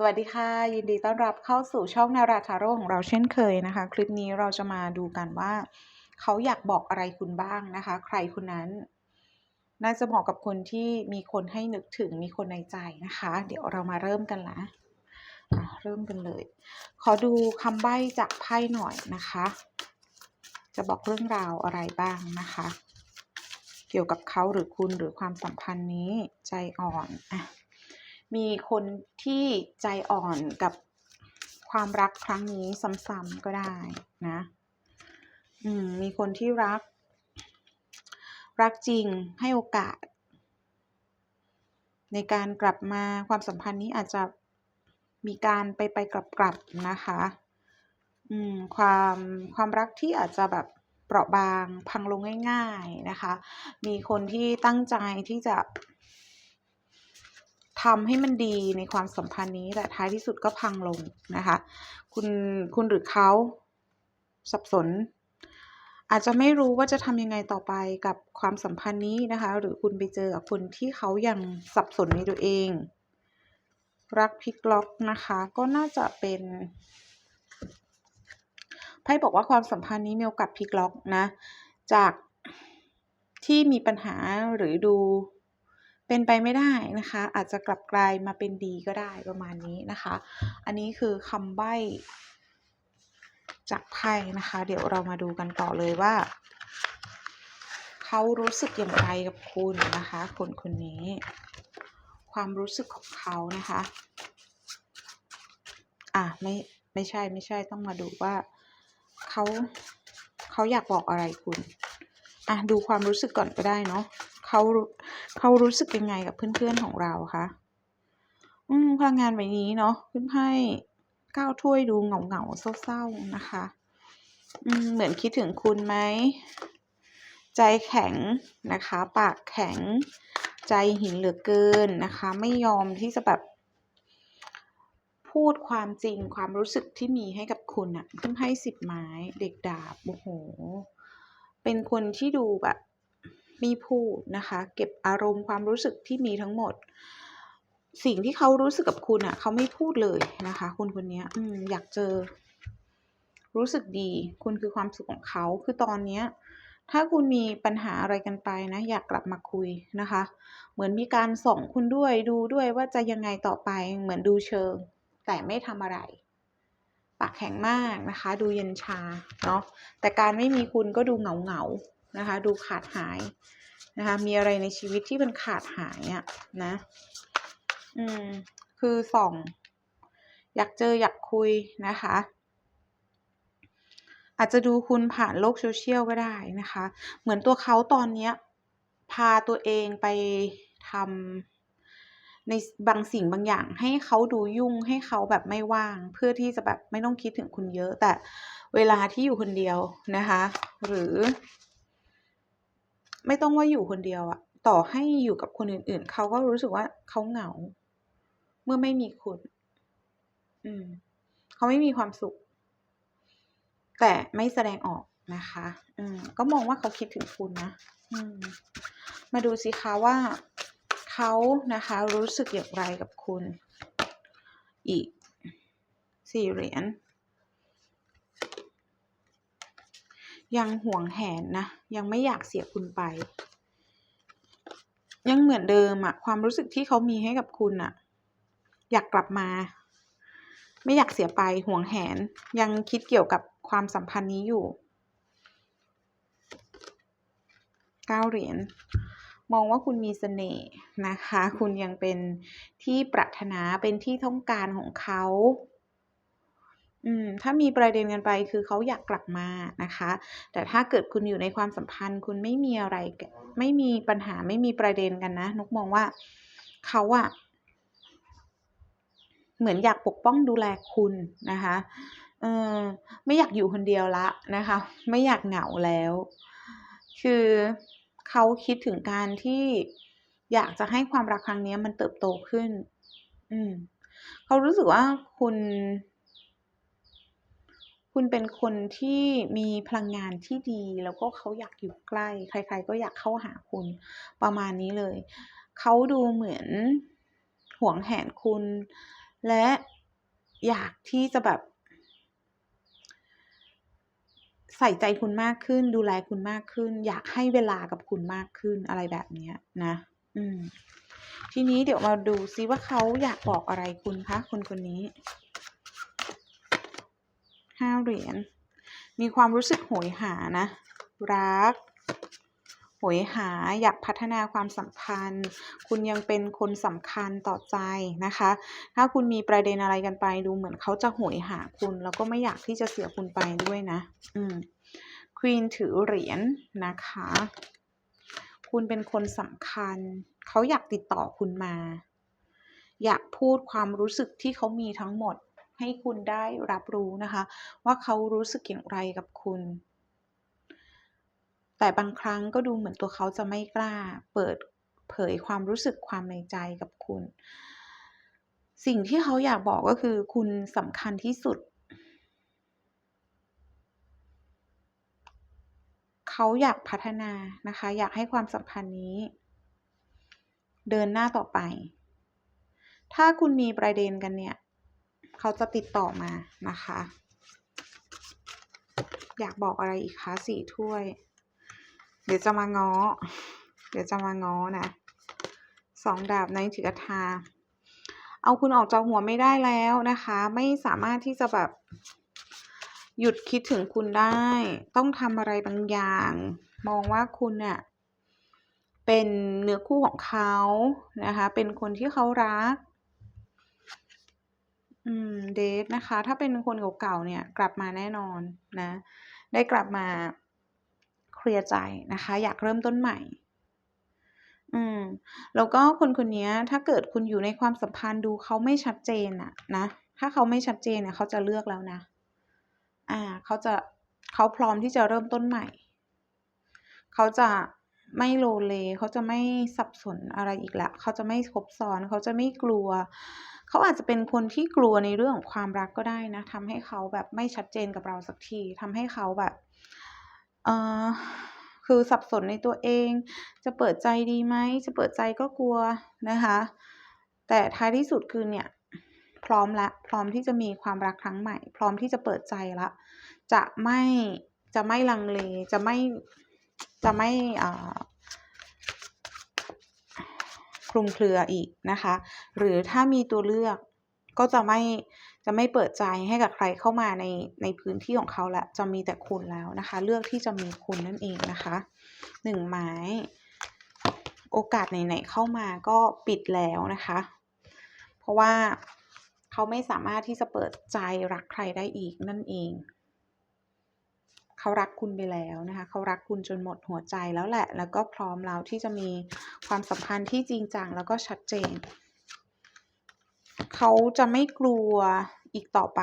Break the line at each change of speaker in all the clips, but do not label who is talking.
สวัสดีค่ะ ยินดีต้อนรับเข้าสู่ช่องนาราทาโร่ของเราเช่นเคยนะคะ คลิปนี้เราจะมาดูกันว่า เขาอยากบอกอะไรคุณบ้างนะคะ ใครคนนั้นน่าจะเหมาะกับคนที่มีคนให้นึกถึงมีคนในใจนะคะ เดี๋ยวเรามาเริ่มกันละอะเริ่มกันเลย ขอดูคำใบ้จากไพ่หน่อยนะคะ จะบอกเรื่องราวอะไรบ้างนะคะ เกี่ยวกับเขาหรือคุณหรือความสัมพันธ์นี้ใจอ่อนอะ มีคนที่ใจอ่อนกับความรักครั้งนี้ซ้ำๆก็ได้นะ อืม มีคนที่รัก รักจริงให้โอกาส ในการกลับมาความสัมพันธ์นี้อาจจะมีการไปไปกลับกลับนะคะ อืม ความความรักที่อาจจะแบบเปราะบางพังลงง่าย ๆนะคะ มีคนที่ตั้งใจที่จะ ทำให้มันดีในความสัมพันธ์นี้แต่ท้ายที่สุดก็พังลงนะคะ คุณคุณหรือเขาสับสน อาจจะไม่รู้ว่าจะทำยังไงต่อไปกับความสัมพันธ์นี้นะคะ หรือคุณไปเจอกับคนที่เขายังสับสนในตัวเอง รักพลิกล็อกนะคะ ก็น่าจะเป็นไพ่บอกว่าความสัมพันธ์นี้มีโอกาสพลิกล็อกนะ จากที่มีปัญหาหรือดู เป็นไปไม่ได้นะคะ อาจจะกลับกลายมาเป็นดีก็ได้ประมาณนี้นะคะ อันนี้คือคำใบ้จากไพ่นะคะ เดี๋ยวเรามาดูกันต่อเลยว่า เขารู้สึกอย่างไรกับคุณนะคะ คนคนนี้ ความรู้สึกของเขานะคะ อะไม่ไม่ใช่ไม่ใช่ต้องมาดูว่าเขาเขาอยากบอกอะไรคุณ อะดูความรู้สึกก่อนก็ได้เนาะเขา เขารู้สึกยังไงกับเพื่อนๆของเราคะอืมพลังงานแบบนี้เนาะขึ้นไพ่ก้าวถ้วยดูเหงาเหงาเศร้าๆนะคะ อืมเหมือนคิดถึงคุณไหม ใจแข็งนะคะ ปากแข็ง ใจหินเหลือเกินนะคะ ไม่ยอมที่จะแบบพูดความจริงความรู้สึกที่มีให้กับคุณอะขึ้นไพ่สิบไม้เด็กดาบโอ้โห เป็นคนที่ดูแบบ ไม่พูดนะคะ เก็บอารมณ์ความรู้สึกที่มีทั้งหมด สิ่งที่เขารู้สึกกับคุณอะ่ะ เขาไม่พูดเลยนะคะคนคนนี้อืมอยากเจอ รู้สึกดี คุณคือความสุขของเขาคือตอนเนี้ยถ้าคุณมีปัญหาอะไรกันไปนะ อยากกลับมาคุยนะคะ เหมือนมีการส่องคุณด้วยดูด้วยว่าจะยังไงต่อไปเหมือนดูเชิง แต่ไม่ทำอะไรปากแข็งมากนะคะ ดูเย็นชาเนาะแต่การไม่มีคุณก็ดูเหงาเหงา นะคะ ดูขาดหายนะคะ มีอะไรในชีวิตที่มันขาดหายอะนะ อืม คือส่อง อยากเจออยากคุยนะคะ อาจจะดูคุณผ่านโลกโซเชียลก็ได้นะคะ เหมือนตัวเขาตอนเนี้ย พาตัวเองไปทำในบางสิ่งบางอย่าง ให้เขาดูยุ่งให้เขาแบบไม่ว่าง เพื่อที่จะแบบไม่ต้องคิดถึงคุณเยอะ แต่เวลาที่อยู่คนเดียวนะคะ หรือ ไม่ต้องว่าอยู่คนเดียวอะต่อให้อยู่กับคนอื่น ๆ เขาก็รู้สึกว่าเขาเหงา เมื่อไม่มีคุณ อืม เขาไม่มีความสุข แต่ไม่แสดงออกนะคะ อืม ก็มองว่าเขาคิดถึงคุณนะ อืม มาดูสิคะว่าเขานะคะ รู้สึกอย่างไรกับคุณ อีกสี่เหรียญ ยังห่วงแหนนะ ยังไม่อยากเสียคุณไป ยังเหมือนเดิมอะความรู้สึกที่เขามีให้กับคุณอะอยากกลับมา ไม่อยากเสียไปห่วงแหน ยังคิดเกี่ยวกับความสัมพันธ์นี้อยู่เก้าเหรียญมองว่าคุณมีเสน่ห์นะคะ คุณยังเป็นที่ปรารถนาเป็นที่ต้องการของเขา อืมถ้ามีประเด็นกันไปคือเขาอยากกลับมานะคะ แต่ถ้าเกิดคุณอยู่ในความสัมพันธ์ คุณไม่มีอะไร ไม่มีปัญหาไม่มีประเด็นกันนะนกมองว่าเขาอะเหมือนอยากปกป้องดูแลคุณนะคะเออไม่อยากอยู่คนเดียวละนะคะ ไม่อยากเหงาแล้ว คือเขาคิดถึงการที่อยากจะให้ความรักครั้งนี้มันเติบโตขึ้น อืมเขารู้สึกว่าคุณ คุณเป็นคนที่มีพลังงานที่ดี แล้วก็เขาอยากอยู่ใกล้ ใคร ๆ ก็อยากเข้าหาคุณประมาณนี้เลย เขาดูเหมือนห่วงแหนคุณ และอยากที่จะแบบ ใส่ใจคุณมากขึ้น ดูแลคุณมากขึ้น อยากให้เวลากับคุณมากขึ้นอะไรแบบนี้นะ อืม ทีนี้เดี๋ยวมาดูซิว่าเขาอยากบอกอะไรคุณคะคนคนนี้ ห้าเหรียญ มีความรู้สึกโหยหานะ รัก โหยหาอยากพัฒนาความสัมพันธ์ คุณยังเป็นคนสำคัญต่อใจนะคะ ถ้าคุณมีประเด็นอะไรกันไปดูเหมือนเขาจะโหยหาคุณ แล้วก็ไม่อยากที่จะเสียคุณไปด้วยนะ อืมควีนถือเหรียญนะคะ คุณเป็นคนสำคัญ เขาอยากติดต่อคุณมา อยากพูดความรู้สึกที่เขามีทั้งหมด ให้คุณได้รับรู้นะคะ ว่าเขารู้สึกอย่างไรกับคุณ แต่บางครั้งก็ดูเหมือนตัวเขาจะไม่กล้า เปิดเผยความรู้สึกความในใจกับคุณ สิ่งที่เขาอยากบอกก็คือคุณสำคัญที่สุด เขาอยากพัฒนานะคะ อยากให้ความสัมพันธ์นี้ เดินหน้าต่อไป ถ้าคุณมีประเด็นกันเนี่ย เขาจะติดต่อมานะคะ อยากบอกอะไรอีกคะสี่ถ้วย เดี๋ยวจะมาง้อ เดี๋ยวจะมาง้อนะสองดาบในถือกทา เอาคุณออกจากหัวไม่ได้แล้วนะคะ ไม่สามารถที่จะแบบหยุดคิดถึงคุณได้ ต้องทำอะไรบางอย่าง มองว่าคุณเนี่ยเป็นเนื้อคู่ของเขานะคะ เป็นคนที่เขารัก อืมเดทนะคะ ถ้าเป็นคนเก่าๆเนี่ย กลับมาแน่นอนนะ ได้กลับมาเคลียร์ใจนะคะ อยากเริ่มต้นใหม่ อืมแล้วก็คนคนนี้ถ้าเกิดคุณอยู่ในความสัมพันธ์ดูเขาไม่ชัดเจนอะนะถ้าเขาไม่ชัดเจนเนี่ยเขาจะเลือกแล้วนะ อ่า เขาจะเขาพร้อมที่จะเริ่มต้นใหม่ เขาจะไม่โลเล เขาจะไม่สับสนอะไรอีกล้วเขาจะไม่คบซ้อน เขาจะไม่กลัว เขาอาจจะเป็นคนที่กลัวในเรื่องของความรักก็ได้นะทำให้เขาแบบไม่ชัดเจนกับเราสักทีทำให้เขาแบบเออคือสับสนในตัวเอง จะเปิดใจดีไหมจะเปิดใจก็กลัวนะคะ แต่ท้ายที่สุดคือเนี่ยพร้อมละพร้อมที่จะมีความรักครั้งใหม่ พร้อมที่จะเปิดใจละจะไม่จะไม่ลังเลจะไม่จะไม่อ่า ลุมเครืออีกนะคะ หรือถ้ามีตัวเลือกก็จะไม่จะไม่เปิดใจให้กับใครเข้ามาในในพื้นที่ของเขาละจะมีแต่คุณแล้วนะคะ เลือกที่จะมีคุณนั่นเองนะคะหนึ่งไม้โอกาสไหนๆเข้ามาก็ปิดแล้วนะคะ เพราะว่าเขาไม่สามารถที่จะเปิดใจรักใครได้อีกนั่นเอง เขารักคุณไปแล้วนะคะ เขารักคุณจนหมดหัวใจแล้วแหละ แล้วก็พร้อมแล้วที่จะมีความสัมพันธ์ที่จริงจังแล้วก็ชัดเจน เขาจะไม่กลัวอีกต่อไป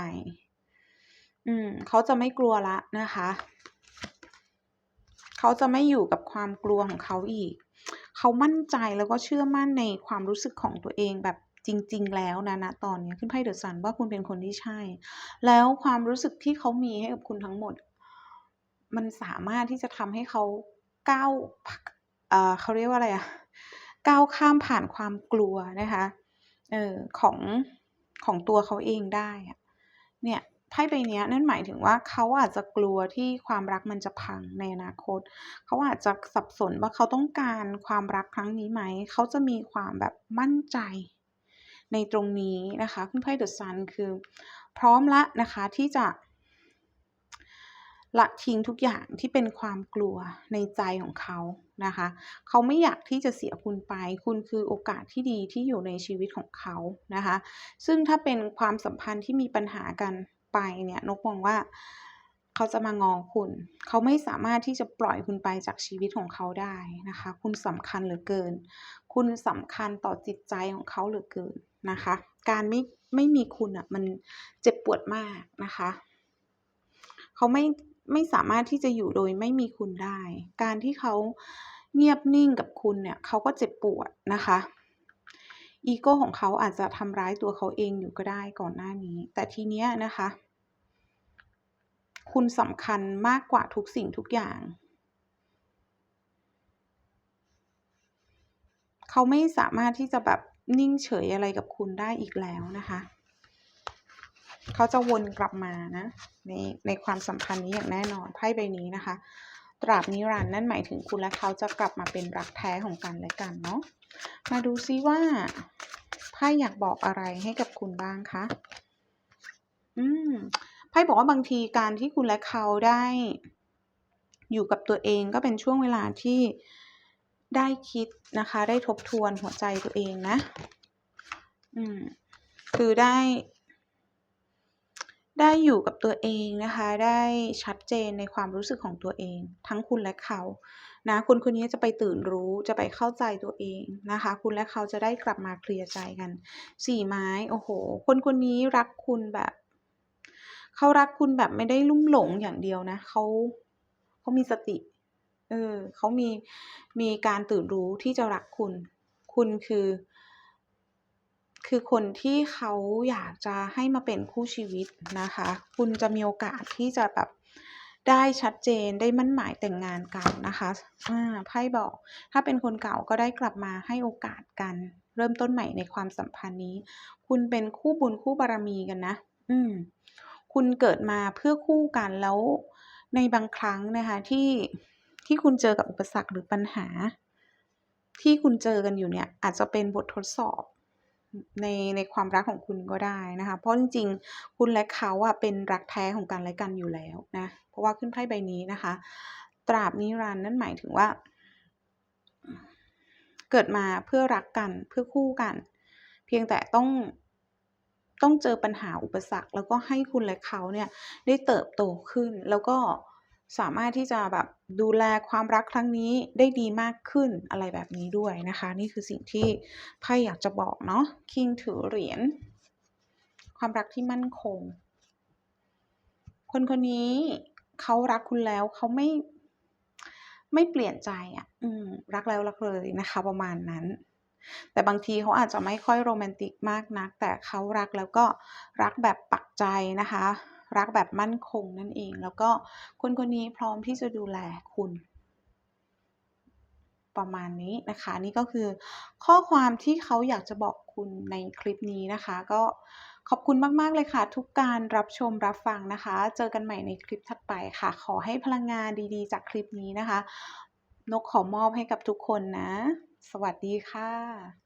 อืม เขาจะไม่กลัวละนะคะ เขาจะไม่อยู่กับความกลัวของเขาอีก เขามั่นใจแล้วก็เชื่อมั่นในความรู้สึกของตัวเองแบบจริง ๆ แล้วนะณตอนนี้ขึ้นไพ่เดอะซันว่าคุณเป็นคนที่ใช่ แล้วความรู้สึกที่เขามีให้กับคุณทั้งหมด มันสามารถที่จะทำให้เขาก้าวเขาเรียกว่าอะไรอะก้าวข้ามผ่านความกลัวนะคะเออของของตัวเขาเองได้อะเนี่ยไพ่ใบเนี้ยนั่นหมายถึงว่าเขาอาจจะกลัวที่ความรักมันจะพังในอนาคต เขาอาจจะสับสนว่าเขาต้องการความรักครั้งนี้ไหม เขาจะมีความแบบมั่นใจในตรงนี้นะคะคุณไพ่เดอะซันคือพร้อมละนะคะที่จะ ละทิ้งทุกอย่างที่เป็นความกลัวในใจของเขานะคะ เขาไม่อยากที่จะเสียคุณไป คุณคือโอกาสที่ดีที่อยู่ในชีวิตของเขานะคะ ซึ่งถ้าเป็นความสัมพันธ์ที่มีปัญหากันไปเนี่ยนกมองว่าเขาจะมางอคุณ เขาไม่สามารถที่จะปล่อยคุณไปจากชีวิตของเขาได้นะคะ คุณสำคัญเหลือเกิน คุณสำคัญต่อจิตใจของเขาเหลือเกินนะคะ การไม่ไม่มีคุณอะมันเจ็บปวดมากนะคะ เขาไม่ ไม่สามารถที่จะอยู่โดยไม่มีคุณได้ การที่เขาเงียบนิ่งกับคุณเนี่ยเขาก็เจ็บปวดนะคะอีโก้ของเขาอาจจะทำร้ายตัวเขาเองอยู่ก็ได้ก่อนหน้านี้ แต่ทีเนี้ยนะคะ คุณสำคัญมากกว่าทุกสิ่งทุกอย่าง เขาไม่สามารถที่จะแบบนิ่งเฉยอะไรกับคุณได้อีกแล้วนะคะ เขาจะวนกลับมานะในในความสัมพันธ์นี้อย่างแน่นอนไพ่ใบนี้นะคะ ตราบนิรันดร์นั่นหมายถึงคุณและเขาจะกลับมาเป็นรักแท้ของกันและกันเนาะมาดูซิว่าไพ่อยากบอกอะไรให้กับคุณบ้างคะอืมไพ่บอกว่าบางทีการที่คุณและเขาได้อยู่กับตัวเองก็เป็นช่วงเวลาที่ได้คิดนะคะ ได้ทบทวนหัวใจตัวเองนะ อืม คือได้ ได้อยู่กับตัวเองนะคะ ได้ชัดเจนในความรู้สึกของตัวเอง ทั้งคุณและเขานะคุณคนนี้จะไปตื่นรู้จะไปเข้าใจตัวเองนะคะ คุณและเขาจะได้กลับมาเคลียร์ใจกันสี่ไม้โอ้โห คนคนนี้รักคุณแบบเขารักคุณแบบไม่ได้ลุ่มหลงอย่างเดียวนะเขาเขามีสติเออเขามีมีการตื่นรู้ที่จะรักคุณ คุณคือ คือคนที่เขาอยากจะให้มาเป็นคู่ชีวิตนะคะ คุณจะมีโอกาสที่จะแบบได้ชัดเจนได้มั่นหมายแต่งงานกันนะคะอ่าไพ่บอก ถ้าเป็นคนเก่าก็ได้กลับมาให้โอกาสกัน เริ่มต้นใหม่ในความสัมพันธ์นี้ คุณเป็นคู่บุญคู่บารมีกันนะ อืม คุณเกิดมาเพื่อคู่กันแล้วในบางครั้งนะคะที่ที่คุณเจอกับอุปสรรคหรือปัญหา ที่คุณเจอกันอยู่เนี่ย อาจจะเป็นบททดสอบ ในในความรักของคุณก็ได้นะคะ เพราะจริงๆ คุณและเขาอะเป็นรักแท้ของกันและกันอยู่แล้วนะ เพราะว่าขึ้นไพ่ใบนี้นะคะ ตราบนิรันดร์นั่นหมายถึงว่า เกิดมาเพื่อรักกันเพื่อคู่กัน เพียงแต่ต้องต้องเจอปัญหาอุปสรรค แล้วก็ให้คุณและเขาเนี่ยได้เติบโตขึ้นแล้วก็ สามารถที่จะแบบดูแลความรักครั้งนี้ได้ดีมากขึ้นอะไรแบบนี้ด้วยนะคะ นี่คือสิ่งที่ไพ่อยากจะบอกเนาะคิงถือเหรียญความรักที่มั่นคง คนคนนี้เขารักคุณแล้วเขาไม่ไม่เปลี่ยนใจอะ่ะ อืม รักแล้วรักเลยนะคะ ประมาณนั้น แต่บางทีเขาอาจจะไม่ค่อยโรแมนติกมากนัก แต่เขารักแล้วก็รักแบบปักใจนะคะ รักแบบมั่นคงนั่นเอง แล้วก็คนคนนี้พร้อมที่จะดูแลคุณ ประมาณนี้นะคะ นี่ก็คือข้อความที่เขาอยากจะบอกคุณในคลิปนี้นะคะ ก็ขอบคุณมาก ๆ เลยค่ะ ทุกการรับชมรับฟังนะคะ เจอกันใหม่ในคลิปถัดไปค่ะ ขอให้พลังงานดีๆ จากคลิปนี้นะคะ นกขอมอบให้กับทุกคนนะ สวัสดีค่ะ